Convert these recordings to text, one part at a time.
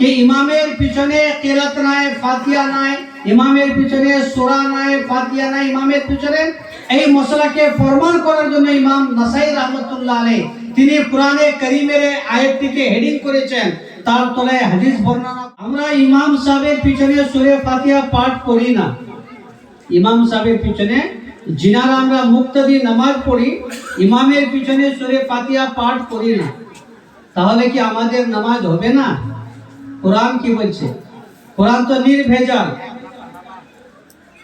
কি ইমামের পিছনে কেরাত নাই ফাতিয়া নাই ইমামের পিছনে সোরা নাই ফাতিয়া নাই ইমামের পিছনে এই মশলাকে প্রমাণ করার জন্য ইমাম নাসাই রহমতুল্লাহ আলাই তিনি কোরআনে করিমের আয়াতটিকে হেডিং করেছেন তার তলায় হাদিস বর্ণনা আমরা ইমাম সাহেবের পিছনে সুরে ফাতিয়া পাঠ করি না ইমাম সাহেবের পিছনে জিনারা আমরা মুক্তদি নামাজ পড়ি ইমামের পিছনে সুরে ফাতিয়া পাঠ করি না তাহলে কি আমাদের নামাজ হবে না কোরআন কি বলছে? কোরআন তো নির্ভেজাল।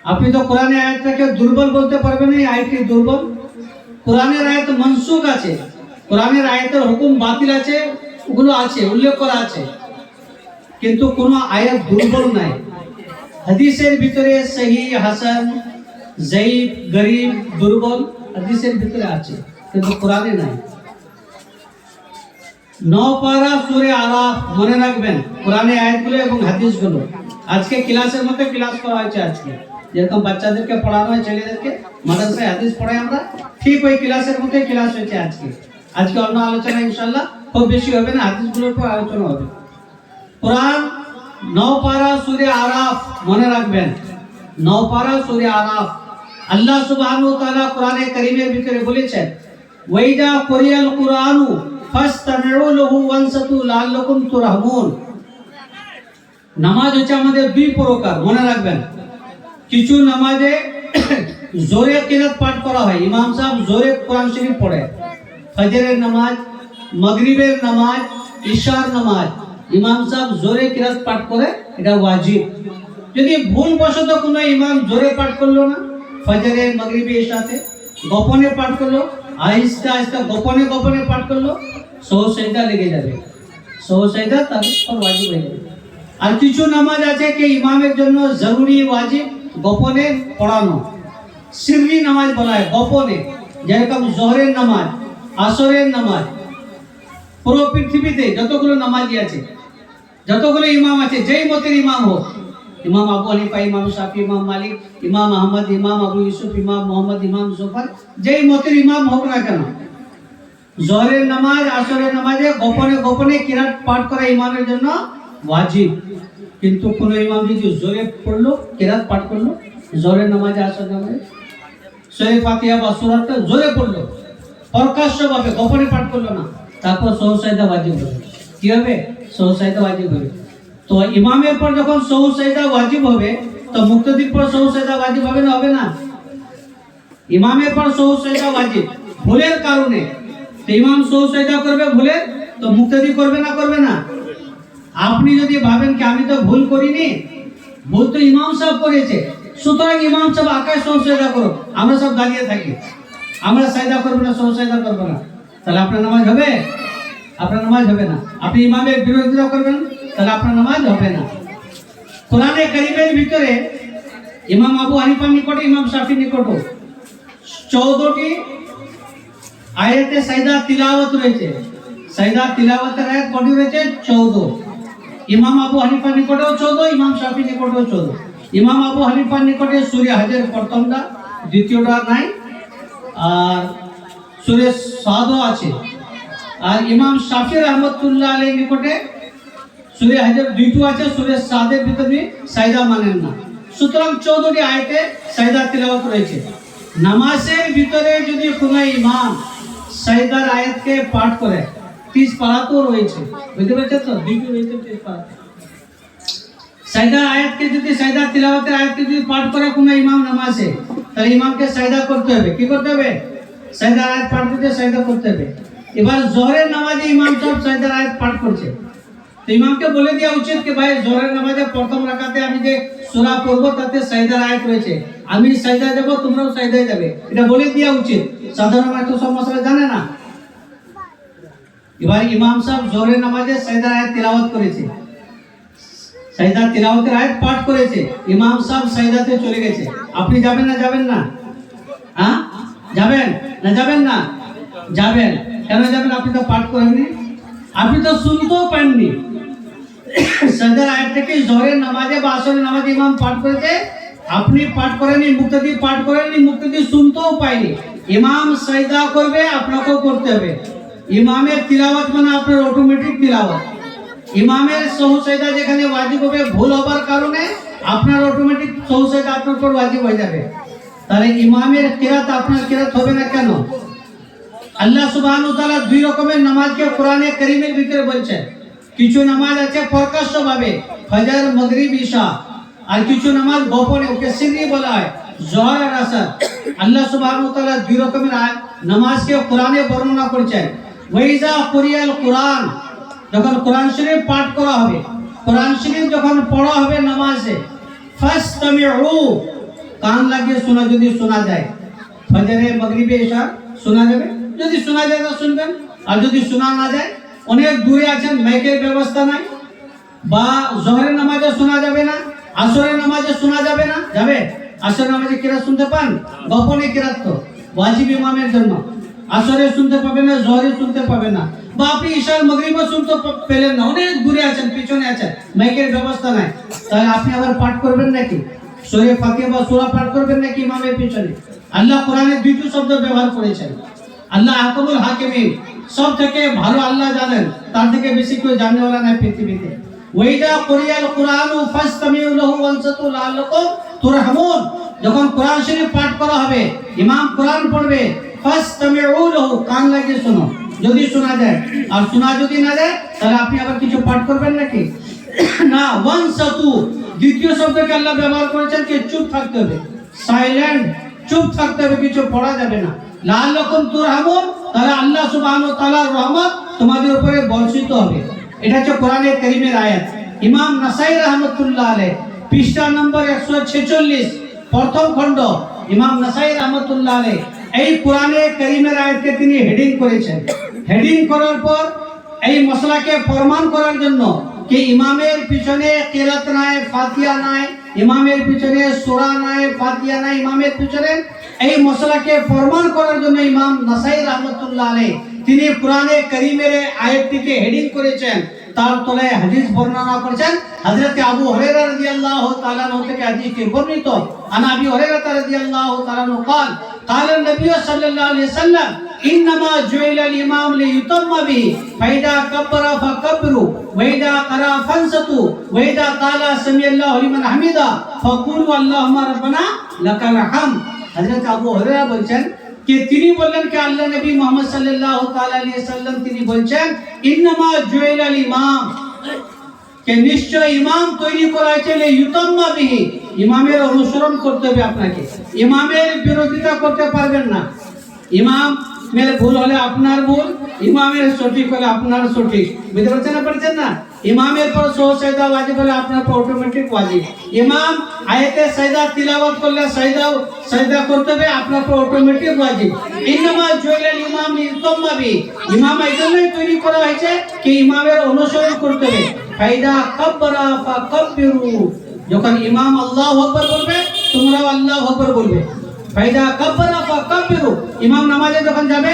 আপনি তো কোরআনের আয়াতটাকে দুর্বল বলতে পারবেন এই আয়াতটি দুর্বল। কোরআনের আয়াত মনসুখ আছে, কোরআনের আয়াতের হুকুম বাতিল আছে, ওগুলো আছে, উল্লেখ করা আছে। কিন্তু কোনো আয়াত দুর্বল নাই। হাদিসের ভিতরে সহি, হাসান জয়ীব গরিব, দুর্বল হাদিসের ভিতরে আছে, কিন্তু কোরআনে নাই। নপারা সুরে আলাপ মনে রাখবেন, কোরআনে আয়াতগুলো এবং হাদিসগুলো। আজকে ক্লাসের মধ্যে ক্লাস করা হয়েছে আজকে। যেরকম বাচ্চাদেরকে পড়ানো হয়, ছেলেদেরকে মাদ্রাসায় হাদিস পড়াই আমরা, ঠিক ওই ক্লাসের মধ্যে ক্লাস হয়েছে আজকে। আজকে অন্য আলোচনা ইনশাল্লাহ খুব বেশি হবে না, হাদিসগুলোর উপর আলোচনা হবে। কোরআন নপারা সুরে আরাফ মনে রাখবেন। নপারা সুরে আরাফ আল্লাহ সুবহানাহু ওয়া তাআলা কোরআনে কারীমের ভিতরে বলেছেন, ওয়াইদা কোরিয়াল কুরআনু লাহু ওয়ানসাতু লাআল্লাকুম তুরহামুন। নামাজ হচ্ছে দুই মনে রাখবেন। কিছু নামাজে পাঠ করা হয়। ইমাম জোরে পড়ে। ফজরের নামাজ, মাগরিবের নামাজ নামাজ জোরে পাঠ করে, এটা ওয়াজিব। যদি ভুল কোনো ইমাম জোরে পাঠ করল না ফজরে মাগরিবে ঈশাতে গোপনে পাঠ করল আহিস্তে আহিস্তে গোপনে গোপনে পাঠ করল। সহসাইদা লেগে যাবে। সহসাইদা তার উপর ওয়াজিব হয়ে যাবে। আর কিছু নামাজ আছে কি ইমামের জন্য জরুরি ওয়াজিব গোপনে পড়ানো। সিররি নামাজ বলা হয়, গোপনে। যেরকম জোহরের নামাজ, আসরের নামাজ। পুরো পৃথিবীতে যতগুলো নামাজি আছে, যতগুলো ইমাম আছে, যেই মতের ইমাম হোক ইমাম আবু হানিফা, ইমাম শাফি, ইমাম মালিক, ইমাম আহমদ, ইমাম আবু ইউসুফ, ইমাম মোহাম্মদ, ইমাম জফর, যেই মতের ইমাম হোক না কেন, জোহরের নামাজ, আসরের নামাজে গোপনে গোপনে কিরাত পাঠ করা ইমামের জন্য ওয়াজিব। কিন্তু কোন ইমাম যদি জোরে পড়ল, কিরাত পাঠ করল, জোহরের নামাজে আসর নামাজে সরে ফাতিহা বা সুরাতটা জোরে পড়ল, প্রকাশ্যভাবে গোপনে পাঠ করল না, তারপর সহসাইদা ওয়াজিব হবে কি হবে? সহসাইদা ওয়াজিব হবে তো ইমামের পর যখন সহসাইদা ওয়াজিব হবে, তো মুক্তদির পর সহসাইদা ওয়াজিব হবে না হবে না? ইমামের পর সহসাইদা ওয়াজিব, ভুলের কারণে। তো ইমাম সহসাইদা করবে ভুলে তো মুক্তদি করবে না করবে না? আপনি যদি ভাবেন কি আমি তো ভুল করিনি, ভুল তো ইমাম সাহেব করেছে, সুতরাং ইমাম সাহেব আকাশ সহসাইদা করো আমরা সব দাঁড়িয়ে থাকি। আমরা সাইদা করব না সহসাইদা করব না। তাহলে আপনার নামাজ হবে? আপনার নামাজ হবে না। আপনি ইমামের বিরোধিতা করবেন? তাহলে আপনার নামাজ হবে না। কোরআনে করিমের ভিতরে ইমাম আবু হানিফার নিকটে, ইমাম শাফির নিকট চৌদ্দটি আয়াতে সাইদা তিলাওয়াত রয়েছে। সাইদা তিলাওয়াতের আয়াত কটি রয়েছে? চৌদ্দ। ইমাম আবু হানিফার নিকটেও চৌদ্দ, ইমাম শাফি নিকটেও চৌদ্দ। ইমাম আবু হানিফার নিকটে সূর্য হাজের প্রথমটা, দ্বিতীয়টা নাই, আর সুরে সাদও আছে। আর ইমাম শাফি রহমতুল্লাহ আলী নিকটে সুরে হাজার দুইটু আছে, সুরে সাদের ভিতরে সাইদা মানেন না। সুতরাং চৌদ্দটি আয়তে সাইদা তিলাওয়াত রয়েছে। নামাজের ভিতরে যদি কোনো ইমাম সাইদার আয়াতকে পাঠ করে, তিস পাড়াতেও রয়েছে। বুঝতে পারছেন তো? দুইটু রয়েছে তিস পাড়া সাইদা আয়াতকে যদি, সাইদা তিলাওয়াতের আয়াতকে যদি পাঠ করে কোনো ইমাম নামাজে, তাহলে ইমামকে সাইদা করতে হবে। কি করতে হবে? সাইদার আয়াত পাঠ করতে, সাইদা করতে হবে। এবার জোহরের নামাজে ইমাম সাহেব সাইদার আয়াত পাঠ করছে। তো ইমামকে বলে দেওয়া উচিত কি ভাই, জোহরের নামাজে প্রথম রাকাতে আমি যে সূরা পড়ব, তাতে সাইদার আয়াত রয়েছে। আমি সাইদা দেব তোমরাও সাইদায় যাবে। এটা বলে দেওয়া উচিত। সাধারণ মানুষ সব মশলা জানে না। এবার ইমাম সাহেব জোহরের নামাজে সাইদার আয়াত তিলাওয়াত করেছে। সাইদা তিলাওয়াতের আয়াত পাঠ করেছে। ইমাম সাহেব সাইদাতে চলে গেছে। আপনি যাবেন না যাবেন না? হ্যাঁ? যাবেন না যাবেন না? যাবেন। কেন যাবেন? আপনি তো পাঠ করেননি। আপনি তো শুনতেও পাননি সাইদার আয়াত থেকে জোহরের নামাজে বা আসরের নামাজে ইমাম পাঠ করেছে। আপনি পাঠ করেননি, মুক্তদি পাঠ করেননি, মুক্তদি শুনতেও পাইনি। ইমাম সাইদা করবে, আপনাকেও করতে হবে। ইমামের তিলাওয়াত মানে আপনার অটোমেটিক তিলাওয়াত। ইমামের সহুসাইদা যেখানে ওয়াজিব হবে, ভুল হবার কারণে আপনার অটোমেটিক সহুসাইদা আপনার উপর ওয়াজিব হয়ে যাবে। তাহলে ইমামের কিরাত আপনার কিরাত হবে না কেন? আল্লাহ তাআলা দুই রকমের নামাজকে কোরআনে কারীমের ভিতরে বলছেন। কিছু নামাজ আছে প্রকাশ্যভাবে, ফজর, মাগরিব ঈশা আর কিছু নামাজ গোপনে, ওকে সিররি বলা হয়, জোহর আর আসর। আল্লাহ তাআলা দুই রকমের নামাজকে কোরআনে বর্ণনা করেছেন। ওয়াইজা কুরিয়াল কোরআন, যখন কোরআন শরীফ পাঠ করা হবে, কোরআন শরীফ যখন পড়া হবে নামাজে ফাসতামিউ কান লাগিয়ে শোনা যদি শোনা যায়। ফজরে, মাগরিবে এসা শোনা যাবে? যদি শোনা যায় তো শুনবেন, আর যদি শোনা না যায়, অনেক দূরে আছেন, মাইকের ব্যবস্থা নাই, বা জহরের নামাজে শোনা যাবে না, আসরের নামাজে শোনা যাবে না, যাবে? আসরের নামাজে কিরা শুনতে পান? গোপনে কিরাত তো, ওয়াজিব ইমামের জন্য। আসরে শুনতে পাবেন না, জহরে শুনতে পাবেন না। বা আপনি ঈশার মগরিবও শুনতে পেলেন না, অনেক দূরে আছেন, পিছনে আছেন, মাইকের ব্যবস্থা নাই। তাহলে আপনি আবার পাঠ করবেন নাকি? সূরা ফাঁকে বা সূরা পাঠ করবেন নাকি ইমামের পিছনে? আল্লাহ কোরআনে দুইটি শব্দ ব্যবহার করেছেন। আল্লাহ হাকামুল হাকিমিন সব থেকে ভালো আল্লাহ জানেন, তার থেকে বেশি কেউ জানেওয়ালা নাই পৃথিবীতে। ওইদা কোরিয়াল কোরআন ফাসতামিউ লাহু ওয়ানসাতু লাআল্লাকুম তুরহামুন। যখন কোরআন শরীফ পাঠ করা হবে, ইমাম কোরআন পড়বে, ফাসতামিউ লাহু, কান লাগিয়ে শোনো, যদি শোনা যায়। আর শোনা যদি না যায়, তাহলে আপনি আবার কিছু পাঠ করবেন নাকি? না, ওয়ানসাতু, দ্বিতীয় শব্দকে আল্লাহ ব্যবহার করেছেন কি? চুপ থাকতে হবে। সাইলেন্ট, চুপ থাকতে হবে, কিছু পড়া যাবে না। লাল রকম তুরহামুন তাহলে আল্লাহ সুবহানাহু ওয়া রহমত তোমাদের উপরে বর্ষিত হবে। এটা হচ্ছে কোরআনে কারীমের আয়াত। ইমাম নাসাই রহমতুল্লাহ আলাইহ, পৃষ্ঠা নম্বর 146 প্রথম খণ্ড। ইমাম নাসাই রহমতুল্লাহ আলাইহ, এই কোরআনে কারীমের আয়াতকে তিনি হেডিং করেছেন। হেডিং করার পর এই মশলাকে প্রমাণ করার জন্য কি ইমামের পিছনে কিরাত নাই ফাতিহা নাই, ইমামের পিছনে সূরা নাই ফাতিহা নাই, ইমামের পিছনে এই মশলাকে প্রমাণ করার জন্য ইমাম নাসাই রহমতুল্লাহ আলাইহ তিনি কোরআনে কারীমের এই আয়াতটিকে হেডিং করেছেন তার তলায় হাদিস বর্ণনা করেছেন হযরত আবু হুরায়রা রাদিয়াল্লাহু তাআলা আনহু থেকে হাদিসটি বর্ণিত আন আবি হুরায়রা রাদিয়াল্লাহু তাআলা আনহু قال قال النبي صلى الله عليه وسلم انما جعل الامام ليتم به فاذا كبر فكبروا واذا قرأ فانصتوا واذا قال سمع الله لمن حمده فقولوا اللهم ربنا لك الحمد হযরত আবু হুরায়রা বলছেন যে তিনি বললেন কি আল্লাহ নবী মোহাম্মদ সাল্লাল্লাহু তাআলা আলাইহি সাল্লাম তিনি বলছেন ইন্নামা জুইল আল ইমাম কে নিশ্চয় ইমাম তৈরি করা হয়েছে লে ইউতাম্মা বিহি ইমামের অনুসরণ করতে হবে আপনাকে ইমামের বিরোধিতা করতে পারবেন না ইমাম মেরে ভুল হলে আপনার ভুল ইমামের সঠিক হলে আপনার সঠিক বুঝতে পারছেন না পারছেন না ইমামের পর সহ সাইদা ওয়াজিব হলে আপনার পর অটোমেটিক ওয়াজিব। ইমাম আয়াতে সাইদা তিলাওয়াত করলে সাইদা সাইদা করতে হবে, আপনার পর অটোমেটিক ওয়াজিব। ইন্নামা জুইলাল ইমাম ইউতাম্মা বিহি ইমাম এই জন্যই তৈরি করা হয়েছে কি ইমামের অনুসরণ করতে হবে। ফাইদা কাব্বারা ফাকাব্বিরু। যখন ইমাম আল্লাহু আকবার বলবে, তোমরাও আল্লাহু আকবার বলবে। ফাইদা কাব্বারা ফাকাব্বিরু। ইমাম নামাজে যখন যাবে,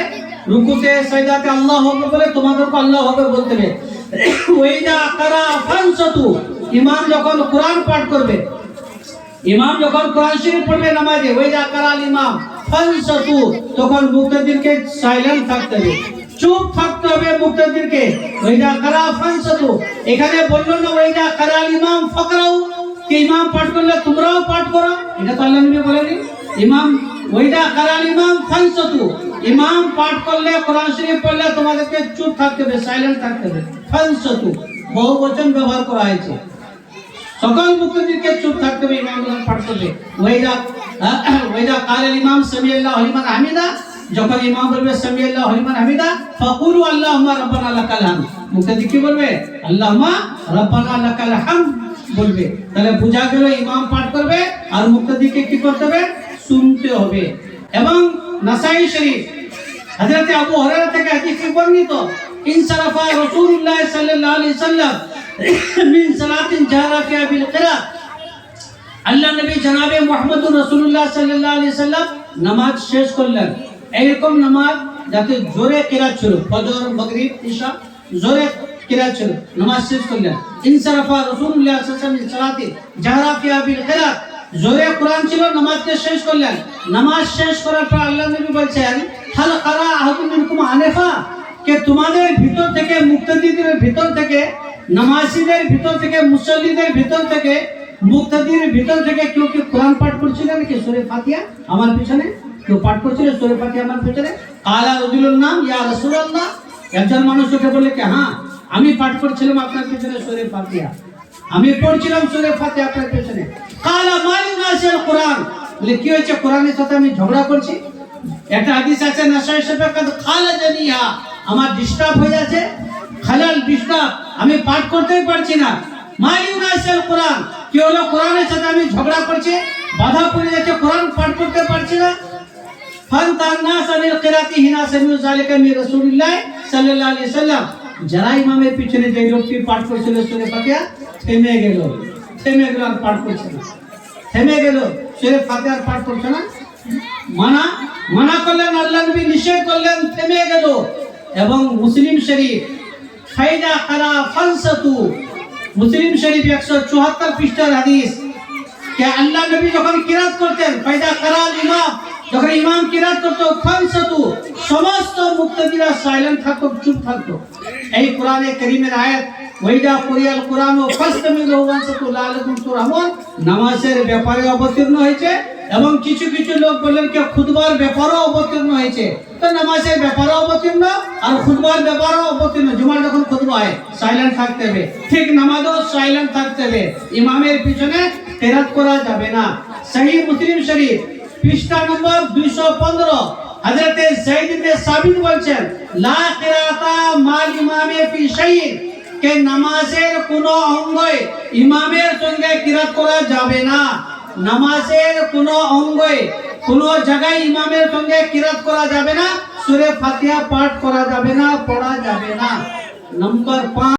রুকুতে সাজদাতে আল্লাহু আকবার বলে তোমাদেরকে আল্লাহু আকবার বলতে হবে। ওয়াইদা কারা ফানসাতু। ইমাম যখন কোরআন পাঠ করবে, ইমাম যখন কোরআন শরীফ পড়বে নামাজে ওয়াইদা কারাল ইমাম। ফানসাতু, তখন মুক্তাদিরকে সাইলেন্ট থাকতে হবে। চুপ থাকতে হবে মুক্তাদিরকে। ওইদা কারা ফানসাতু। এখানে বলল না ওইদা কারাল ইমাম ফাকরাউ কি ইমাম পাঠ করলে তোমরাও পাঠ করো? এটা তো আল্লাহ নবী বলেনি। ইমাম ওইদা কারাল ইমাম ফানসাতু। ইমাম পাঠ করলে, কোরআন শরীফ পড়লে তোমাদেরকে চুপ থাকতে হবে সাইলেন্ট থাকতে হবে। ফানসাতু, বহু বচন ব্যবহার করা হয়েছে। সকল মুক্তদিরকে চুপ থাকতে হবে ইমাম যখন পাঠ করবে। ওয়াইদা ওয়াইদা কাল ইমাম সামিআল্লাহু লিমান হামিদা, যখন ইমাম বলবে সামিআল্লাহু লিমান হামিদা, ফাকুলু আল্লাহুম্মা রাব্বানা লাকাল হামদ। মুক্তদি কি বলবে? আল্লাহুম্মা রাব্বানা লাকাল হামদ বলবে। তাহলে বোঝা গেল, ইমাম পাঠ করবে, আর মুক্তদিকে কি করতে হবে? শুনতে হবে। এবং নাসাই শরীফ হযরত আবু হুরায়রা থেকে হাদিসটি বর্ণিত ইনসারাফা রাসূলুল্লাহ সাল্লাল্লাহু আলাইহি সাল্লাম মিন সালাতিন জাহরা ফিহা বিল কিরাত আল্লাহ নবী জনাবে মুহাম্মদুর রাসূলুল্লাহ সাল্লাল্লাহু আলাইহি সাল্লাম নামাজ শেষ করলেন এইরকম নামাজ যাতে জোরে কিরাত ছিল ফজর মাগরিব ঈশা জোরে কিরাত ছিল নামাজ শেষ করলেন ইনসারাফা রাসূলুল্লাহ সাল্লাল্লাহু আলাইহি ওয়াসাল্লাম মিন সালাতিন জাহরা ফিহা বিল কিরাত জোরে কোরআন ছিল, নামাজকে শেষ করলেন। নামাজ শেষ করার পর আল্লাহ নবী বলছেন, হাল কারা আনেফা? কে তোমাদের ভিতর থেকে, মুক্তাদিদের ভিতর থেকে, নামাজিদের ভিতর থেকে, মুসল্লিদের ভিতর থেকে মুক্তাদির ভিতর থেকে কেউ কি কোরআন পাঠ করছিলেন কি সুরে ফাতিহা আমার পিছনে? কেউ পাঠ করছিল সুরে ফাতিহা আমার পিছনে? কালা রজুলুর নাম, ইয়া রাসূলুল্লাহ। একজন মানুষ ওকে বলে কি হ্যাঁ আমি পাঠ করছিলাম আপনার পিছনে সুরে ফাতিহা। আমি পড়ছিলাম সুরে ফাতে আপনার পিছনে। কালা মালিক নাসিল কোরআন। বলে, কি হয়েছে? কোরআনের সাথে আমি ঝগড়া করছি? একটা হাদিস আছে না নাসাই সাহেব খালা জানিয়া, আমার ডিস্টার্ব হয়ে যাচ্ছে। খালাল ডিস্টার্ব আমি পাঠ করতেই পারছি না। মাইউনাসেল কোরআন। কি হলো? কোরআনের সাথে আমি ঝগড়া করছি? বাধা পড়ে যাচ্ছে, কোরআন পাঠ করতে পারছি না। ফান্তান্নাস আনিল হিনা সামিউ যালিকা মি রাসূলুল্লাহ সাল্লাল্লাহু আলাইহি সাল্লাম যারা ইমামের পিছনে যে লোকটি পাঠ করছিল সূরা ফাতিহা, থেমে গেল। থেমে গেল আর পাঠ করছে না। থেমে গেল, সূরা ফাতিহার পাঠ করছে না। মানা মানা করলেন আল্লাহ নবী, নিষেধ করলেন, থেমে গেল। এবং মুসলিম শরীফ, ফাইদা কারা ফালসাতু মুসলিম শরীফ একশো চুয়াত্তর পৃষ্ঠার হাদিস। কে আল্লাহ নবী যখন কিরাত করতেন, ফাইদা কারা ইমাম যখন ইমাম কিরাত করতো ফালসাতু সমস্ত মুক্তদিরা সাইলেন্ট থাকতো, চুপ থাকতো। এই কোরআনে করিমের আয়াত কোরআন ও নামাজের ব্যাপারে অবতীর্ণ হয়েছে এবং কিছু কিছু লোক বললেন খুদবার ব্যাপারও অবতীর্ণ হয়েছে। তো নামাজের ব্যাপারও অবতীর্ণ আর খুদবার ব্যাপারও অবতীর্ণ। জুমার যখন হয় সাইলেন্ট থাকতে হবে। ঠিক নামাজও সাইলেন্ট থাকতে হবে। ইমামের পিছনে কেরাত করা যাবে না। সহি মুসলিম শরীফ পৃষ্ঠা নম্বর দুইশো পনেরো। জৈদ ইবনে সাবিত বলছেন, লা কিরাতা মাল ইমামে ফি শাইইন কে নামাজের কোন অঙ্গে ইমামের সঙ্গে কিরাত করা যাবে না। নামাজের কোন অঙ্গে কোন জায়গায় ইমামের সঙ্গে কিরাত করা যাবে না। সূরা ফাতিহা পাঠ করা যাবে না, পড়া যাবে না। নম্বর পাঁচ